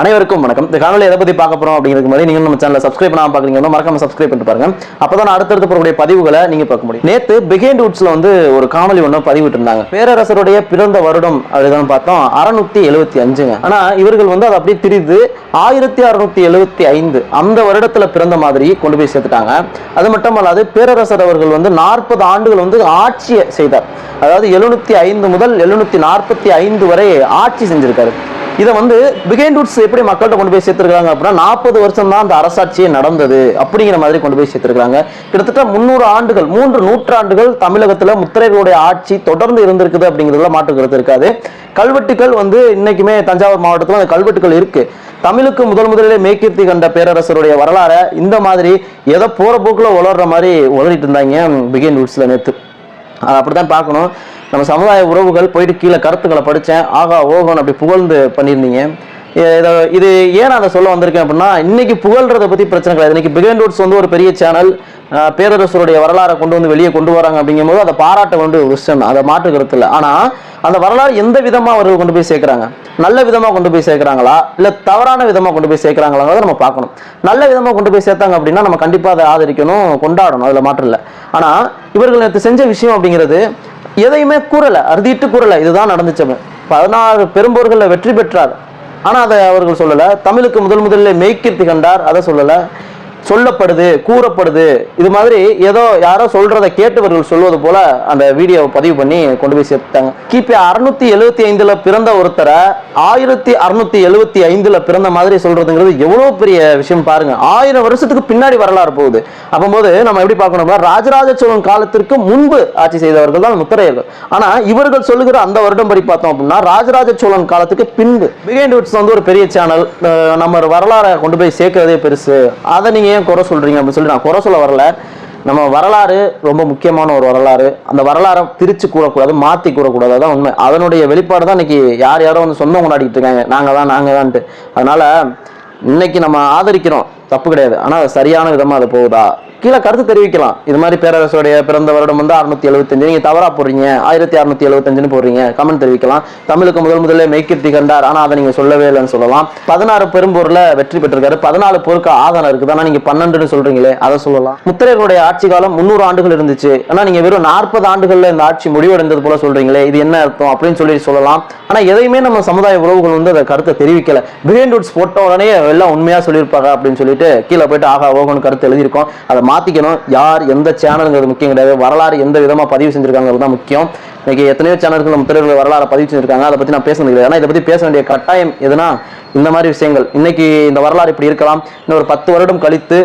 அனைவருக்கும் வணக்கம். இந்த காணொலி எதை பத்தி பார்க்க போறோம் அப்படிங்கிறது மாதிரி நீங்க நம்ம சேனலை சப்ஸ்கிரைப் பண்ணாம பாக்குறீங்கன்னா மறக்காம சப்ஸ்கிரைப் பண்ணிட்டு பாருங்க. அப்பதான் அடுத்தடுத்து போறக்கூடிய பதிவுகளை நீங்க பார்க்க முடியும். நேத்து பிகேண்ட் வுட்ஸ்ல வந்து ஒரு காணொலி ஒன்று பதிவிட்டு இருந்தாங்க பேரரசருடைய பிறந்த வருடம் அப்படிதான் பார்த்தோம். அறுநூத்தி எழுபத்தி அஞ்சுங்க. ஆனா இவர்கள் வந்து அதை அப்படியே திரிது ஆயிரத்தி அறுநூத்தி எழுபத்தி ஐந்து அந்த வருடத்துல பிறந்த மாதிரி கொண்டு போய் சேர்த்துட்டாங்க. அது மட்டும் அல்லாது பேரரசர் அவர்கள் வந்து நாற்பது ஆண்டுகள் வந்து ஆட்சியை செய்தார். அதாவது எழுநூத்தி ஐந்து முதல் எழுநூத்தி நாற்பத்தி ஐந்து வரை ஆட்சி செஞ்சிருக்காரு. இதை வந்து பிகைண்ட் ரூட்ஸ் எப்படி மக்கள்கிட்ட கொண்டு போய் சேர்த்துருக்காங்க அப்படின்னா நாற்பது வருஷம் தான் அந்த அரசாட்சியே நடந்தது அப்படிங்கிற மாதிரி கொண்டு போய் சேர்த்துருக்காங்க கிட்டத்தட்ட முந்நூறு ஆண்டுகள் மூன்று நூற்றாண்டுகள் தமிழகத்தில் முத்திரைகளுடைய ஆட்சி தொடர்ந்து இருந்திருக்குது அப்படிங்கிறதுல மாற்று கருத்து இருக்காது. கல்வெட்டுகள் வந்து இன்னைக்குமே தஞ்சாவூர் மாவட்டத்தில் அந்த கல்வெட்டுகள் இருக்கு. தமிழுக்கு முதல் முதலிலே மேற்கீர்த்தி கண்ட பேரரசருடைய வரலாறை இந்த மாதிரி ஏதோ போற போக்குல உளர்ற மாதிரி உளறிட்டு இருந்தாங்க பிகைண்ட் ரூட்ஸ்ல நேற்று அது அப்படிதான் பார்க்கணும். நம்ம சமுதாய உறவுகள் போயிட்டு கீழே கருத்துக்களை படித்தேன். ஆகா ஓகோன்னு அப்படி புகழ்ந்து பண்ணியிருந்தீங்க. இதை இது ஏன் அதை சொல்ல வந்திருக்கேன் அப்படின்னா இன்னைக்கு புகழ்றதை பற்றி பிரச்சனை கிடையாது. இன்னைக்கு பிகைண்ட் ரூட்ஸ் வந்து ஒரு பெரிய சேனல் பேரரசருடைய வரலாறை கொண்டு வந்து வெளியே கொண்டு வராங்க அப்படிங்கும்போது அதை பாராட்ட வேண்டிய ஒரு விஷயம் அதை மாற்று கருத்து இல்லை. ஆனால் அந்த வரலாறு எந்த விதமாக அவர்கள் கொண்டு போய் சேர்க்குறாங்க? நல்ல விதமாக கொண்டு போய் சேர்க்குறாங்களா? இல்லை தவறான விதமாக கொண்டு போய் சேர்க்குறாங்களாங்கிறத நம்ம பார்க்கணும். நல்ல விதமாக கொண்டு போய் சேர்த்தாங்க அப்படின்னா நம்ம கண்டிப்பாக அதை ஆதரிக்கணும் கொண்டாடணும். அதில் மாற்றம் இல்லை. ஆனால் இவர்கள் நேற்று செஞ்ச விஷயம் அப்படிங்கிறது எதையுமே கூறலை அறுதிட்டு கூறலை. இதுதான் நடந்துச்சு பதினாறு பெரும்போர்களில் வெற்றி பெற்றார். ஆனால் அதை அவர்கள் சொல்லலை. தமிழுக்கு முதல் முதலில் மெய்கீர்த்தி கண்டார். அதை சொல்லலை. சொல்லப்படுது கூறப்படுது. இது மாதிரி ஏதோ யாரோ சொல்றதை கேட்டவர்கள் சொல்வது போல அந்த வீடியோவை பதிவு பண்ணி கொண்டு போய் சேர்த்தாங்க கிபி அறுநூத்தி எழுபத்தி ஐந்துல பிறந்த ஒருத்தரை ஆயிரத்தி அறுநூத்தி எழுபத்தி ஐந்துல பிறந்த மாதிரி சொல்றதுங்கிறது எவ்வளவு பெரிய விஷயம் பாருங்க. ஆயிரம் வருஷத்துக்கு பின்னாடி வரலாறு போகுது. அப்போது நம்ம எப்படி பார்க்கணும்னா ராஜராஜ சோழன் காலத்திற்கு முன்பு ஆட்சி செய்தவர்கள் தான் முத்திரையர்கள். ஆனா இவர்கள் சொல்லுகிற அந்த வருடம் படி பார்த்தோம் அப்படின்னா ராஜராஜ சோழன் காலத்துக்கு பின்பு. பிகைண்ட் வந்து ஒரு பெரிய சேனல் நம்ம வரலாறை கொண்டு போய் சேர்க்கிறதே பெருசு. அதை நீங்க ஏன் குறை சொல்றீங்க அப்படின்னு சொல்லி நான் குறை சொல்ல வரல. நம்ம வரலாறு ரொம்ப முக்கியமான ஒரு வரலாறு. அந்த வரலாறை திரிச்சு கூறக்கூடாது மாற்றி கூறக்கூடாது. அதான் உண்மை. அதனுடைய வெளிப்பாடு தான் இன்னைக்கு யார் யாரோ வந்து சொந்தம் கொண்டாடிக்கிட்டு இருக்காங்க. நாங்கள் தான் நாங்கள் தான்ட்டு. அதனால இன்னைக்கு நம்ம ஆதரிக்கிறோம். தப்பு கிடையாது. ஆனா அது சரியான விதமா அது போகுதா? கீழே கருத்து தெரிவிக்கலாம். இது மாதிரி பேரரசுடைய பிறந்த வருடம் வந்து அறுநூத்தி எழுபத்தஞ்சு நீங்க தவறா போடுறீங்க. ஆயிரத்தி அறுநூத்தி எழுபத்தஞ்சுன்னு போடுறீங்க. கமெண்ட் தெரிவிக்கலாம். தமிழுக்கு முதல் முதல்ல மெய்கீர்த்தி கண்டார் ஆனா அதை நீங்க சொல்லவே இல்லைன்னு சொல்லலாம். பதினாறு பெரும்பூர்ல வெற்றி பெற்றிருக்காரு. பதினாலு போருக்கு ஆதாரம் இருக்குது. ஆனா நீங்க பன்னெண்டுன்னு சொல்றீங்களே அதை சொல்லலாம். முத்திரையர்களுடைய ஆட்சி காலம் முன்னூறு ஆண்டுகள் இருந்துச்சு. ஆனா நீங்க வெறும் நாற்பது ஆண்டுகள்ல இந்த ஆட்சி முடிவடைந்தது போல சொல்றீங்களே இது என்ன அர்த்தம் அப்படின்னு சொல்லி சொல்லலாம். ஆனா எதையுமே நம்ம சமுதாய உறவுகள் வந்து அதை கருத்தை தெரிவிக்கல. பிரியன் ரூட்ஸ் போட்ட உடனே எல்லாம் உண்மையா சொல்லியிருப்பாங்க அப்படின்னு சொல்லிட்டு கீழே போயிட்டு ஆகா ஓகோன்னு கருத்து எழுதியிருக்கோம். அதை மாற்றிக்கணும் யார் எந்த சேனலுங்கிறது முக்கியம் கிடையாது. வரலாறு எந்த விதமாக பதிவு செஞ்சுருக்காங்கிறது தான் முக்கியம். இன்றைக்கி எத்தனையோ சேனல்கள் முத்திரைகள் வரலாறு பதிவு செஞ்சுருக்காங்க. அதை பற்றி நான் பேசுறது கிடையாது ஆனால் இதை பற்றி பேச வேண்டிய கட்டாயம் எதுனா இந்த மாதிரி விஷயங்கள். இன்னைக்கு இந்த வரலாறு இப்படி இருக்கலாம். இன்னும் ஒரு பத்து வருடம் கழித்து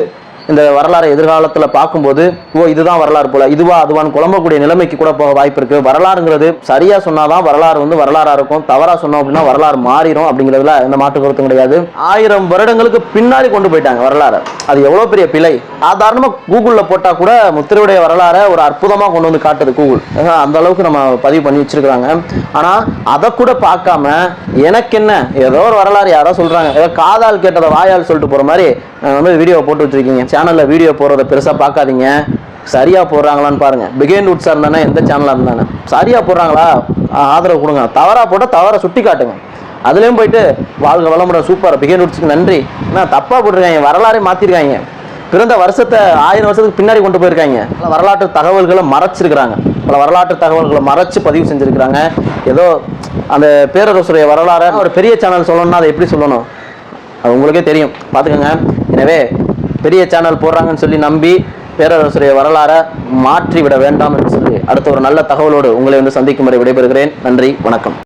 இந்த வரலாறு எதிர்காலத்தில் பார்க்கும்போது ஓ இதுதான் வரலாறு போல. இதுவா அதுவான்னு குழம்பக்கூடிய நிலைமைக்கு கூட போக வாய்ப்பு இருக்கு. வரலாறுங்கிறது சரியா சொன்னாதான் வரலாறு வந்து வரலாறா இருக்கும். தவறா சொன்னோம் அப்படின்னா வரலாறு மாறிடும் அப்படிங்கிறதுல எந்த மாற்று கருத்தும் கிடையாது. ஆயிரம் வருடங்களுக்கு பின்னாடி கொண்டு போயிட்டாங்க வரலாறு. அது எவ்வளவு பெரிய பிழை? சாதாரணமாக கூகுளில் போட்டால் கூட முத்திரையுடைய வரலாறை ஒரு அற்புதமாக கொண்டு வந்து காட்டுது கூகுள் அந்த அளவுக்கு நம்ம பதிவு பண்ணி வச்சிருக்கிறாங்க. ஆனால் அதை கூட பார்க்காம எனக்கு என்ன ஏதோ ஒரு வரலாறு யாரோ சொல்கிறாங்க ஏதோ காதால் கேட்டதை வாயால் சொல்லிட்டு போகிற மாதிரி வந்து வீடியோ போட்டு வச்சிருக்கீங்க. சேனலில் வீடியோ போடுறத பெருசாக பார்க்காதீங்க. சரியாக போடுறாங்களான்னு பாருங்கள் பிகைண்ட் வுட்ஸா இருந்தானே எந்த சேனலாக இருந்தானே சரியாக போடுறாங்களா? ஆதரவு கொடுங்க. தவறாக போட்டால் தவற சுட்டி காட்டுங்க. அதுலேயும் போயிட்டு வாழ்க வளமுடன். சூப்பர். பிகேன் வுட்ஸ்க்கு நன்றி. என்ன தப்பாக போட்டிருக்காங்க. வரலாறே மாற்றிருக்காங்க பிறந்த வருஷத்தை ஆயிரம் வருஷத்துக்கு பின்னாடி கொண்டு போயிருக்காங்க. பல வரலாற்று தகவல்களை மறைச்சிருக்கிறாங்க. பல வரலாற்று தகவல்களை மறைச்சு பதிவு செஞ்சுருக்கிறாங்க. ஏதோ அந்த பேரரசுடைய வரலாறை ஒரு பெரிய சேனல் சொல்லணும்னா அதை எப்படி சொல்லணும்? அது உங்களுக்கே தெரியும். பார்த்துக்கோங்க. எனவே பெரிய சேனல் போடுறாங்கன்னு சொல்லி நம்பி பேரரசுடைய வரலாறை மாற்றி விட வேண்டாம் என்று சொல்லி அடுத்த ஒரு நல்ல தகவலோடு உங்களை வந்து சந்திக்கும் வரை விடைபெறுகிறேன். நன்றி வணக்கம்.